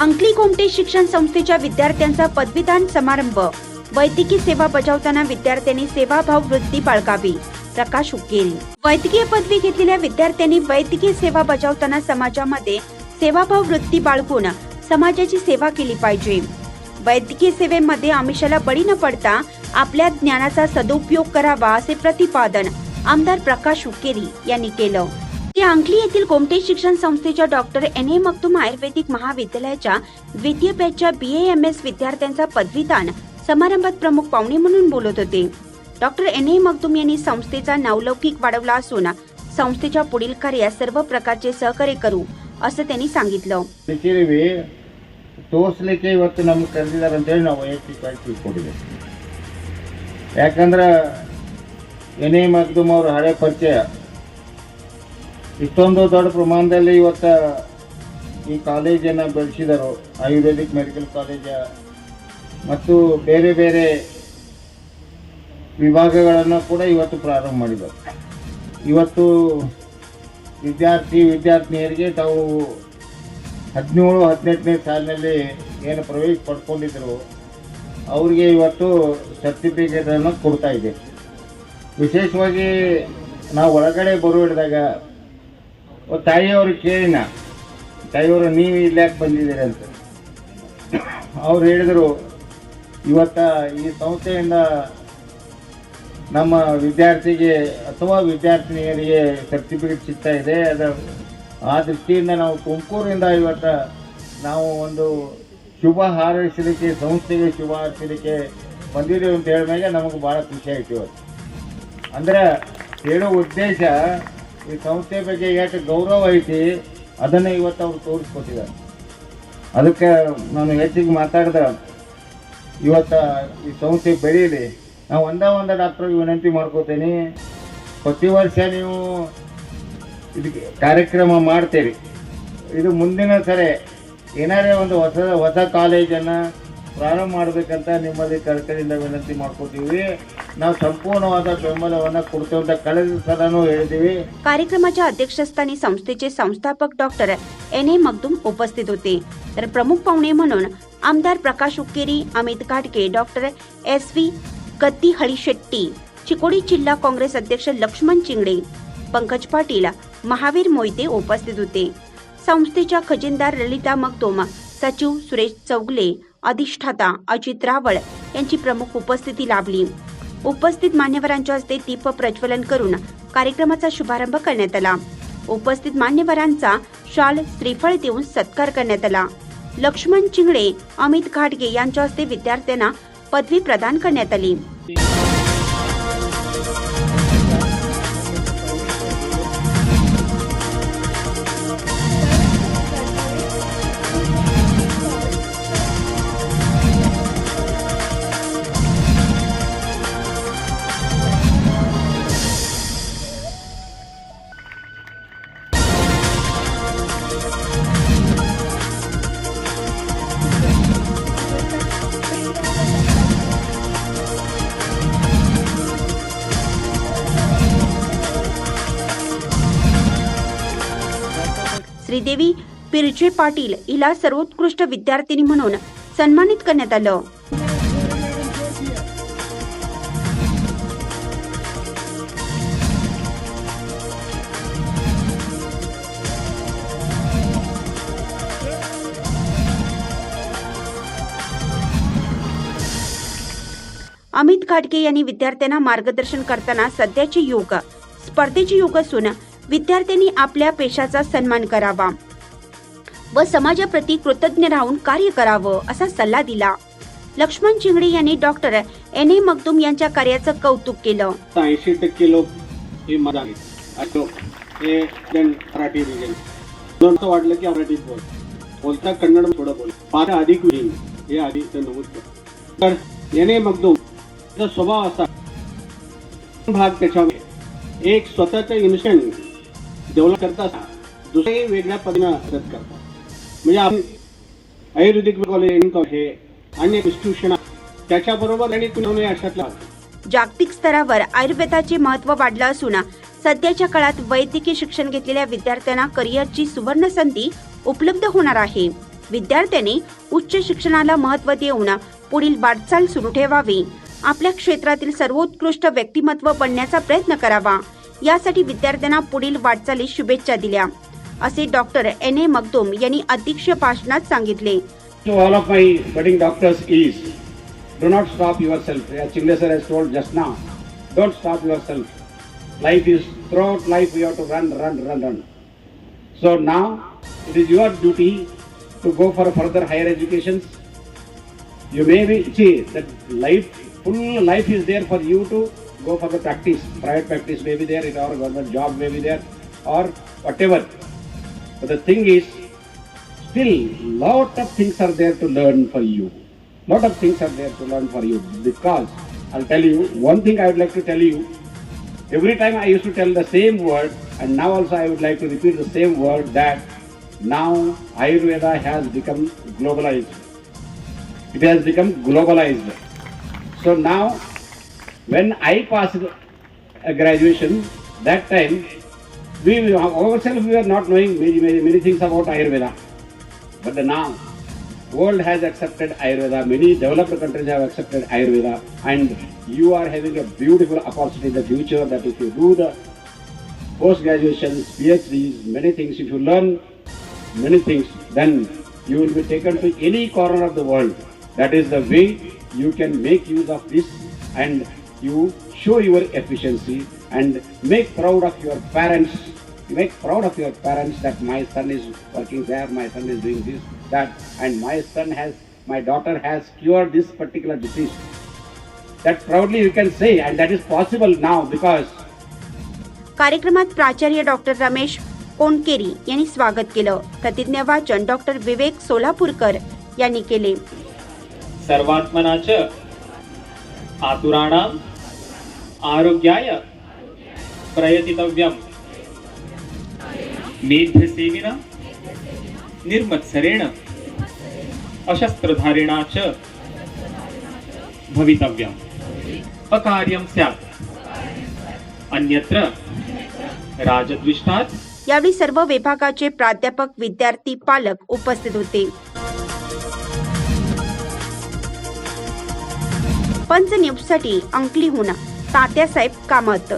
अंकली कोमटे शिक्षण संस्थेच्या विद्यार्थ्यांचा पदवीदान समारंभ. वैद्यकीय सेवा बजावताना विद्यार्थ्यांनी सेवाभाव वृत्ती बाळगावी प्रकाश उकेल. वैद्यकीय पदवी घेतलेल्या विद्यार्थ्यांनी वैद्यकीय सेवा बजावताना समाजामध्ये सेवाभाव वृत्ती बाळगून समाजाची सेवा केली पाहिजे. वैद्यकीय सेवेमध्ये आमिषाला बळी न पडता आपल्या ज्ञानाचा सदुपयोग करावा असे प्रतिपादन आमदार प्रकाश उकेरी यांनी केलं. ते अंकली येथील कोमटे शिक्षण संस्थेच्या डॉक्टर एन ए मगदूम आयुर्वेदिक महाविद्यालयाच्या द्वितीय बॅचच्या बी एम एस विद्यार्थ्यांचा पदवीदान समारंभात प्रमुख पाहुणे म्हणून बोलत होते डॉक्टर एन ए मगदूम यांनी संस्थेचा नावलौकिक वाढवला असून संस्थेच्या पुढील कार्यात सर्व प्रकारचे सहकार्य करू असं त्यांनी सांगितलं ಸಿಕ್ಕಿದೀವಿ ತೋರಿಸ್ಲಿಕ್ಕೆ ಇವತ್ತು ನಮ್ಗೆ ಕರೆದಿದ್ದಾರೆ ಅಂತೇಳಿ ನಾವು ವೈಯಕ್ತಿಕವಾಗಿ ತಿಳ್ಕೊಂಡಿದ್ದೀವಿ ಯಾಕಂದ್ರೆ ಎನೆ ಮಗ್ದುಮ್ ಅವ್ರ ಹಳೆ ಪರಿಚಯ ಇಷ್ಟೊಂದು ದೊಡ್ಡ ಪ್ರಮಾಣದಲ್ಲಿ ಇವತ್ತು ಈ ಕಾಲೇಜನ್ನು ಬೆಳೆಸಿದರು. ಆಯುರ್ವೇದಿಕ್ ಮೆಡಿಕಲ್ ಕಾಲೇಜ ಮತ್ತು ಬೇರೆ ಬೇರೆ ವಿಭಾಗಗಳನ್ನು ಕೂಡ ಇವತ್ತು ಪ್ರಾರಂಭ ಮಾಡಿದರು. ಇವತ್ತು ವಿದ್ಯಾರ್ಥಿ, ವಿದ್ಯಾರ್ಥಿನಿಯರಿಗೆ ತಾವು ಹದಿನೇಳು, ಹದಿನೆಂಟನೇ ಸಾಲಿನಲ್ಲಿ ಏನು ಪ್ರವೇಶ ಪಡ್ಕೊಂಡಿದ್ರು, ಅವ್ರಿಗೆ ಇವತ್ತು ಸರ್ಟಿಫಿಕೇಟನ್ನು ಕೊಡ್ತಾ ಇದೆ ವಿಶೇಷವಾಗಿ ನಾವು ಒಳಗಡೆ ಬರೋ ಹಿಡಿದಾಗ ತಾಯಿಯವ್ರಿಗೆ ಕೇಳಿನ. ತಾಯಿಯವರು, ನೀವು ಇಲ್ಲಿ ಯಾಕೆ ಬಂದಿದ್ದೀರಿ ಅಂತ. ಅವ್ರು ಹೇಳಿದರು, ಇವತ್ತ ಈ ಸಂಸ್ಥೆಯಿಂದ ನಮ್ಮ ವಿದ್ಯಾರ್ಥಿಗೆ ಅಥವಾ ವಿದ್ಯಾರ್ಥಿನಿಯರಿಗೆ ಸರ್ಟಿಫಿಕೇಟ್ ಸಿಗ್ತಾ ಇದೆ. ಅದು, ಆ ದೃಷ್ಟಿಯಿಂದ ನಾವು ತುಮಕೂರಿಂದ ಇವತ್ತು ನಾವು ಒಂದು ಶುಭ ಹಾರೈಸಲಿಕ್ಕೆ, ಸಂಸ್ಥೆಗೆ ಶುಭ ಹಾರೈಸಲಿಕ್ಕೆ ಬಂದಿದ್ದೀವಿ ಅಂತ ಹೇಳಿದಾಗ ನಮಗೆ ಭಾಳ ಖುಷಿ ಆಯ್ತು ಇವತ್ತು. ಅಂದ್ರೆ ಹೇಳೋ ಉದ್ದೇಶ ಈ ಸಂಸ್ಥೆ ಬಗ್ಗೆ ಯಾಕೆ ಗೌರವ ಐತಿ, ಅದನ್ನು ಇವತ್ತು ಅವ್ರು ತೋರಿಸ್ಕೊಟ್ಟಿದ್ದಾರೆ. ಅದಕ್ಕೆ ನಾನು ಹೆಚ್ಚಿಗೆ ಮಾತಾಡಿದ, ಇವತ್ತು ಈ ಸಂಸ್ಥೆ ಬೆಳೀಲಿ ನಾವು ಒಂದೇ ಒಂದೇ ಡಾಕ್ಟ್ರಿಗೆ ವಿನಂತಿ ಮಾಡ್ಕೋತೀನಿ. ಪ್ರತಿ ವರ್ಷ ನೀವು ಇದಕ್ಕೆ ಕಾರ್ಯಕ್ರಮ ಮಾಡ್ತೀರಿ. ಇದು ಮುಂದಿನ ಸರಿ, ಏನಾರೇ ಒಂದು ಹೊಸ ಹೊಸ ಕಾಲೇಜನ್ನು ಪ್ರಾರಂಭ ಮಾಡಬೇಕಂತ ನಿಮ್ಮಲ್ಲಿ ಕರ್ಕರಿಂದ ವಿನಂತಿ ಮಾಡ್ಕೋತೀವಿ. ನಾವು ಸಂಪೂರ್ಣವಾದ ಬೆಂಬಲವನ್ನು ಕೊಡ್ತೇವೆ ಅಂತ ಕಳೆದ ಸಲನೂ ಹೇಳಿದ್ದೀವಿ कार्यक्रमाच्या अध्यक्षस्थानी संस्थेचे संस्थापक डॉक्टर एन ए मगदूम उपस्थित होते तर प्रमुख पाहुणे म्हणून आमदार प्रकाश उक्केरी अमित घाटगे doctor S V Kattihali Shetti Chikodi जिल्हा काँग्रेस अध्यक्ष लक्ष्मण चिंगडे पंकज पाटील महावीर मोहिते उपस्थित होते संस्थेच्या खजिनदार ललिता मगदूम सचिव सुरेश चौगले अधिष्ठाता अजित रावळ यांची प्रमुख उपस्थिती लाभली उपस्थित मान्यवरांच्या हस्ते दीप प्रज्वलन करून कार्यक्रमाचा शुभारंभ करण्यात आला. उपस्थित मान्यवरांचा शाल श्रीफळ देऊन सत्कार करण्यात आला. लक्ष्मण चिंगळे अमित घाटगे यांच्या हस्ते विद्यार्थ्यांना पदवी प्रदान करण्यात आली. श्रीदेवी पिरजे पाटील हिला सर्वोत्कृष्ट विद्यार्थिनी म्हणून सन्मानित करण्यात आलं. अमित घाटगे यांनी विद्यार्थ्यांना मार्गदर्शन करताना सध्याचे युग स्पर्धेचे युग असून विद्यार्थ्यांनी आपल्या पेशाचा सन्मान करावा व समाजाप्रती कृतज्ञ राहून कार्य करावं असा सल्ला दिला. लक्ष्मण चिंगडे यांनी डॉक्टर एन ए मगदूम यांच्या कार्याचं कौतुक केलं. ऐंशी टक्के लोक हे मराठी हे मराठी दोन वाटलं की मराठीत बोल. बोलता कन्नड थोडं बोल. फार अधिक होईल हे आधी नमूद कर तर एन मगदूम स्वभाव असा. भाग त्याच्यामध्ये एक स्वतःचं इन्स्टंट डेव्हलप करतात दुसरे वेगळ्या पद्धतीनं मदत करतात. म्हणजे आपण आयुर्वेदिक कॉलेज हे अन्य इन्स्टिट्यूशन त्याच्याबरोबर आणि कुणी अशातला जागतिक स्तरावर आयुर्वेदाचे महत्त्व वाढलं असून सध्याच्या काळात वैद्यकीय शिक्षण घेतलेल्या विद्यार्थ्यांना करिअरची सुवर्ण संधी उपलब्ध होणार आहे. विद्यार्थ्यांनी उच्च शिक्षणाला महत्त्व देऊन पुढील वाटचाल सुरू ठेवावी. आपल्या क्षेत्रातील सर्वोत्कृष्ट व्यक्तिमत्व बनण्याचा प्रयत्न करावा. यासाठी विद्यार्थ्यांना पुढील वाटचालीस शुभेच्छा दिल्या असे डॉक्टर एन ए मगदूम यांनी अध्यक्ष भाषणात सांगितले to all of my budding doctors is do not stop yourself. As Chingle sir has told just now, don't stop yourself. Life is throughout life we have to run, run, run, run. So now it is your duty to go for further higher educations. You may be see that life full life is there for you to go for the practice. Private practice may be there, or government job may be there, or whatever. But the thing is, still lot of things are there to learn for you lot of things are there to learn for you because i'll tell you one thing i would like to tell you every time i used to tell the same word and now also i would like to repeat the same word that now ayurveda has become globalized it has become globalized so now when i passed a uh, graduation that time we ourselves we were not knowing many, many, many things about ayurveda but now, world has accepted Ayurveda. Many developed countries have accepted Ayurveda, and you are having a beautiful opportunity in the future. That if you do the post graduations, PhDs, many things, if you learn many things, then you will be taken to any corner of the world. That is the way you can make use of this, and you show your efficiency and make proud of your parents make proud of your parents that my son is working there, my son is doing this, that, and my son has, my daughter has cured this particular disease. That proudly you can say, and that is possible now because कार्यक्रमात प्राचार्य doctor Ramesh कोणकेरी यांनी स्वागत केलं प्रतिज्ञा वाचन doctor विवेक सोलापूरकर यांनी केले सर्वात्मना च आतुराणाम् आरोग्याय प्रयतितव्यं मेध्यसेविना निर्मत्सरेण अशस्त्रधारिणा च भवितव्यम्। अकार्यं स्यात्। अन्यत्र राजद्विष्टात्। यावेळी सर्व विभागाचे प्राध्यापक विद्यार्थी पालक उपस्थित होते। पंच न्यूजसाठी अंकलीहून तात्यासाहेब कामत.